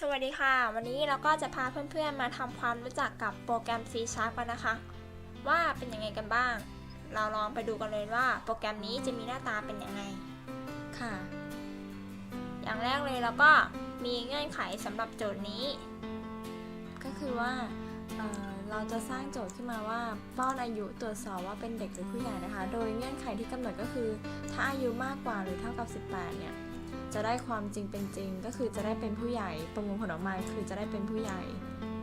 สวัสดีค่ะ วันนี้เราก็จะพาเพื่อนๆมาทำความรู้จักกับโปรแกรม C Sharp กันนะคะ ว่าเป็นยังไงกันบ้าง เราลองไปดูกันเลยว่าโปรแกรมนี้จะมีหน้าตาเป็นยังไงค่ะ อย่างแรกเลยเราก็มีเงื่อนไขสำหรับโจทย์นี้ ก็คือว่าเเราจะสร้างโจทย์ขึ้นมาว่าป้อนอายุตรวจสอบว่าเป็นเด็กหรือผู้ใหญ่นะคะ โดยเงื่อนไขที่กำหนดก็คือ ถ้าอายุมากกว่าหรือเท่ากับ 18 เนี่ย จะได้ความจริงเป็นจริง ก็คือจะได้เป็นผู้ใหญ่ประมวลผลออกมาคือจะได้เป็นผู้ใหญ่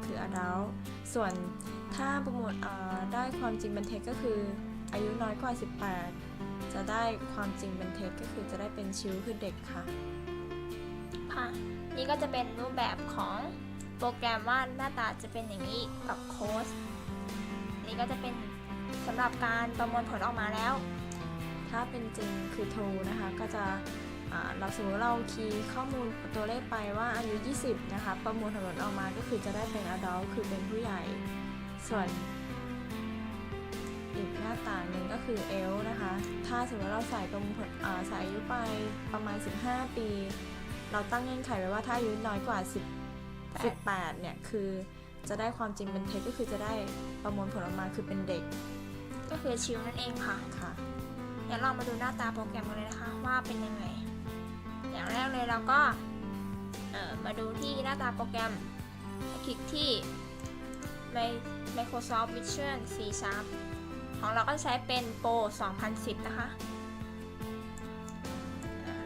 คือ adult ส่วนถ้าประมวลเอ่อได้ความจริงเป็นเท็จก็คือ อายุน้อยกว่า 18 จะได้ความจริงเป็นเท็จก็คือจะได้เป็นชิวคือเด็กค่ะค่ะนี่ก็จะเป็นรูปแบบของโปรแกรมว่าหน้าตาจะเป็นอย่างนี้กับโค้ดนี่ก็จะเป็นสำหรับการประมวลผลออกมาแล้ว ถ้าเป็นจริงคือ true นะคะก็จะอ่า เราสมมติเราคีย์ข้อมูลตัวเลขไปว่าอายุ 20 นะคะ ประมวลผลออกมาก็คือจะได้เป็น adult คือเป็นผู้ใหญ่ ส่วนอีกหน้าต่างหนึ่งก็คือ else นะคะ ถ้าสมมติเราใส่ประมวลผลอ่าใส่อายุไปประมาณ 15 ปี เราตั้งเงื่อนไขไว้ว่าถ้าอายุน้อยกว่า 10 18 เนี่ย คือจะได้ความจริงเป็นเท็จก็คือจะได้ประมวลผลออกมาคือเป็นเด็ก ก็คือชิวนั่นเองค่ะค่ะเดี๋ยวเรามาดูหน้าตาโปรแกรมกันเลยนะคะว่าเป็นยังไง อย่างแรกเลยเราก็มาดูที่หน้าตาโปรแกรม คลิกที่ Microsoft Vision C Sharp ของเราก็ใช้เป็น Pro 2010 นะคะ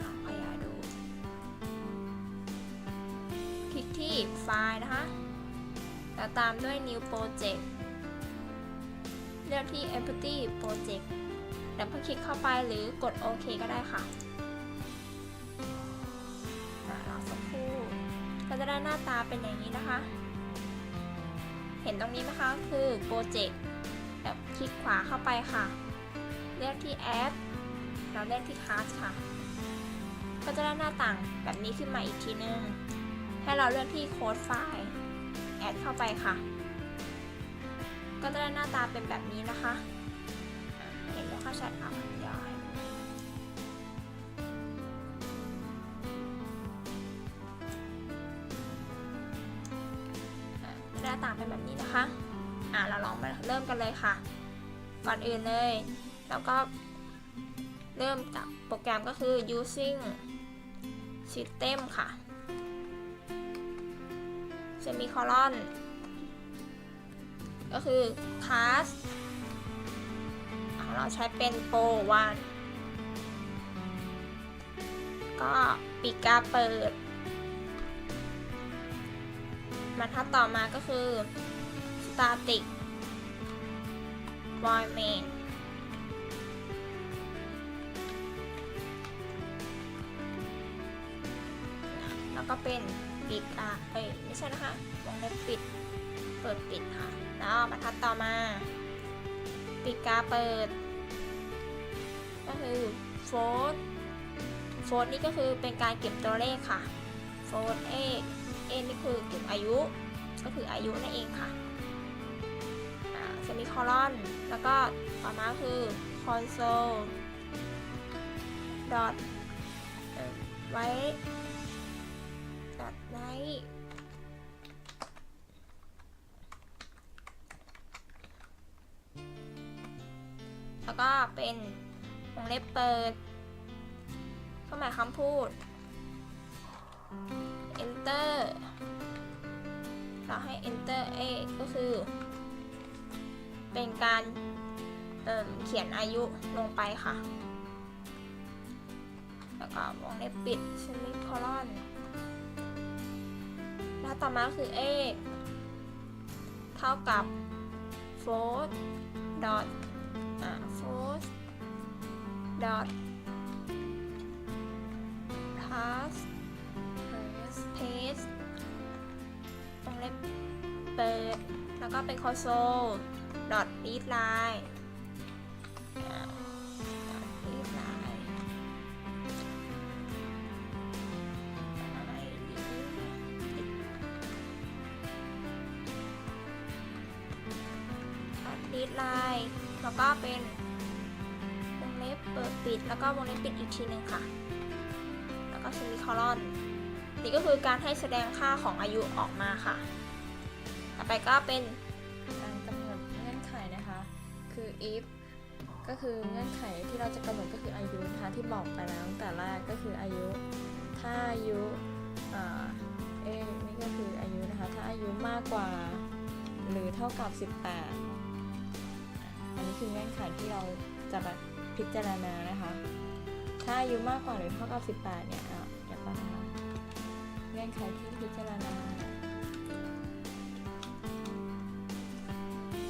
ลองขยายดู คลิกที่ไฟล์นะคะแล้วตามด้วย New Project เลือกที่ Empty Project ดับเบิลคลิกเข้าไปหรือกดโอเคก็ได้ค่ะ ก็จะได้หน้าตาเป็นอย่างนี้นะคะ เห็นตรงนี้ไหมคะคือโปรเจกต์แบบคลิกขวาเข้าไปค่ะ เลือกที่แอดแล้วเลือกที่คลาสค่ะ ก็จะได้หน้าต่างแบบนี้ขึ้นมาอีกทีนึง ให้เราเลือกที่โค้ดไฟล์แอดเข้าไปค่ะ ก็จะได้หน้าตาเป็นแบบนี้นะคะ เห็นไหมคะชัดเอา ต่างเป็นแบบนี้นะคะ อะเราลองมาเริ่มกันเลยค่ะ ก่อนอื่นเลยแล้วก็เริ่มจากโปรแกรมก็คือ using system ค่ะ semicolon ก็คือ class ของเราใช้เป็นโปรวันก็ปีกาเปิด รรทัดต่อมาก็คือ static void main แล้วก็เป็นปีกาเอ้ยไม่ใช่นะคะวงเล็บปิด เปิดปิดค่ะ แล้วบรรทัดต่อมาปีกาเปิด ก็คือโฟร์โฟร์นี่ก็คือเป็นการเก็บตัวเลขค่ะ โฟร์เอเอนี่คือเก็บอายุ ก็คืออายุนั่นเองค่ะเซมิคอลอน แล้วก็ต่อมาคือ console dot เอ่อไว้ dot ไว้แล้วก็เป็นวงเล็บเปิดเครื่องหมายคำพูด enter เราให้ enter a ก็คือ เป็นการเเขียนอายุลงไปค่ะ แล้วก็วงเล็บปิด semicolon แล้วต่อมาคือ a เท่ากับ float dot อ่า force dot pass s วงเล็บเปิด แล้วก็เป็น console dot read line อ่า dot read line อะไรดี dot read line แล้วก็เป็นวงเล็บเปิดปิด แล้วก็วงเล็บปิดอีกทีหนึ่งค่ะ แล้วก็ semicolon นี่ นี่ก็คือการให้แสดงค่าของอายุออกมาค่ะ ต่อไปก็เป็นการกำหนดเงื่อนไขนะคะ คือ if ก็คือเงื่อนไขที่เราจะกำหนดก็คืออายุนะคะที่บอกไปแล้วตั้งแต่แรกก็คืออายุ ถ้าอายุเอ่อเอนี่ก็คืออายุนะคะ ถ้าอายุมากกว่าหรือเท่ากับ 18 อันนี้คือเงื่อนไขที่เราจะพิจารณานะคะ ถ้าอายุมากกว่าหรือเท่ากับ 18 เนี่ยอะเดี๋ยวก่อนนะคะ เงื่อนไขที่พิจารณา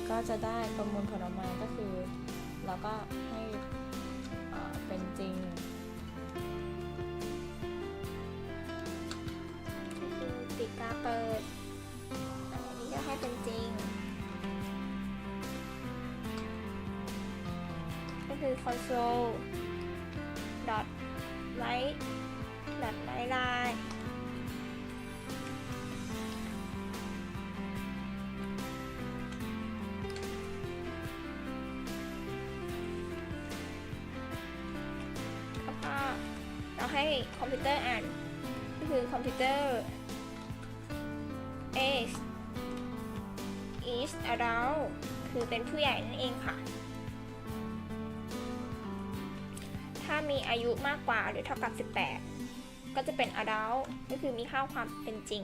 ก็จะได้ประมวลผลออกมาก็คือเราก็ให้เป็นจริงก็คือปิดกาเปิดอันนี้ก็ให้เป็นจริง ก็คือ console dot write dot write line ให้คอมพิวเตอร์อ่าน ก็คือคอมพิวเตอร์ age is adult คือเป็นผู้ใหญ่นั่นเองค่ะ ถ้ามีอายุมากกว่าหรือเท่ากับ 18 ก็จะเป็น adult ก็คือมีค่าความเป็นจริง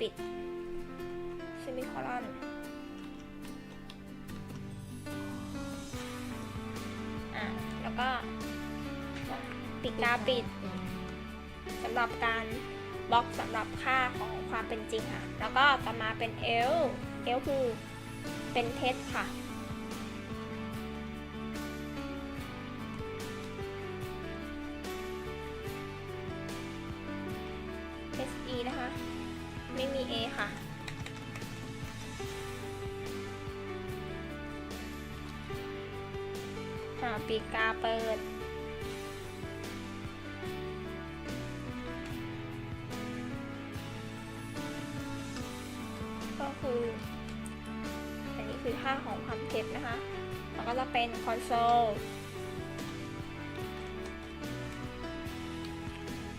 ปิด semicolon ก็ปิดตาปิดสำหรับการบล็อกสำหรับค่าของความเป็นจริงค่ะ แล้วก็ต่อมาเป็น L L คือเป็นเท็จค่ะ ปีกาเปิด ก็คือ อันนี้คือค่าของความเท็จนะคะแล้วก็จะเป็น console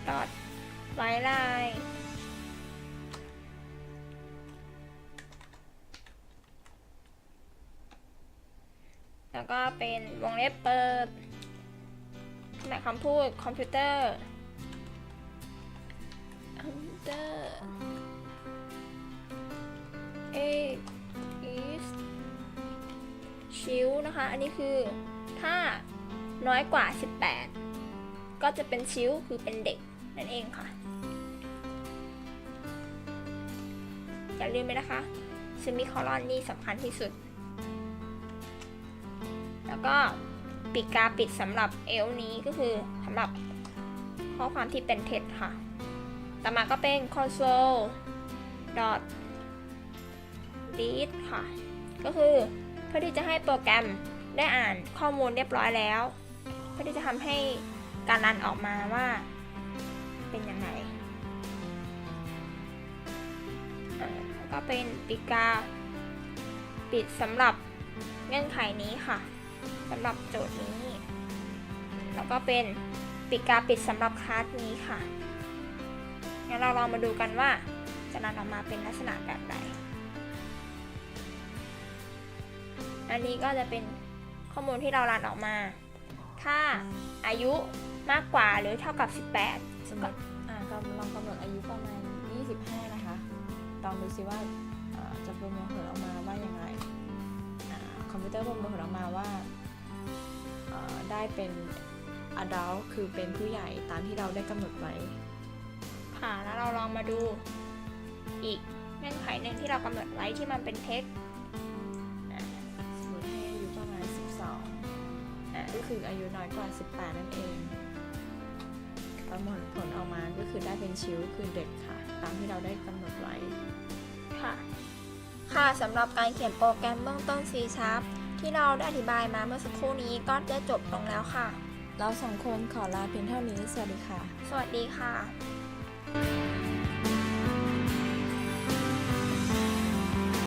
dot write line แล้ว ก็เป็นวงเล็บเปิดขณะคำพูดคอมพิวเตอร์คอมพิวเตอร์ A is ชิวนะคะ อันนี้คือถ้าน้อยกว่า 18 ก็จะเป็นชิวคือเป็นเด็กนั่นเองค่ะ อย่าลืมไปนะคะซมิคอลอนนี่สำคัญที่สุด แล้วก็ปิดกาปิดสำหรับเอลนี้ก็คือสำหรับข้อความที่เป็นเท็จค่ะ ต่อมาก็เป็น console dot read ค่ะ ก็คือเพื่อที่จะให้โปรแกรมได้อ่านข้อมูลเรียบร้อยแล้ว เพื่อที่จะทำให้การรันออกมาว่าเป็นยังไงก็เป็นปิกาปิดสำหรับเงื่อนไขนี้ค่ะ สำหรับโจทย์นี้ แล้วก็เป็นปิดกาปิดสำหรับคลาสนี้ค่ะงั้นเราลองมาดูกันว่าจะรันออกมาเป็นลักษณะแบบใดอันนี้ก็จะเป็นข้อมูลที่เรารันออกมา ถ้าอายุมากกว่าหรือเท่ากับ 18สมมติอ่าก็ลองกำหนดอายุประมาณ 25 นะคะลองดูซิว่าเอ่อจะประมวลผลออกมาว่าอย่างไรคอมพิวเตอร์ประมวลผลออกมาว่า ได้เป็น adult คือเป็นผู้ใหญ่ตามที่เราได้กำหนดไว้ ค่ะแล้วเราลองมาดูอีกเงื่อนไขหนึ่งที่เรากำหนดไว้ที่มันเป็นเท็กซ์สมมติให้อายุประมาณ 12อะก็คืออายุน้อยกว่า 18 นั่นเองประมวลผลออกมาก็คือได้เป็นชิวคือเด็กค่ะ ตามที่เราได้กำหนดไว้ค่ะ ค่ะสำหรับการเขียนโปรแกรมเบื้องต้น C Sharp ที่เราได้อธิบายมาเมื่อสักครู่นี้ก็ได้จบลงแล้วค่ะ เราสองคนขอลาเพียงเท่านี้ สวัสดีค่ะ สวัสดีค่ะ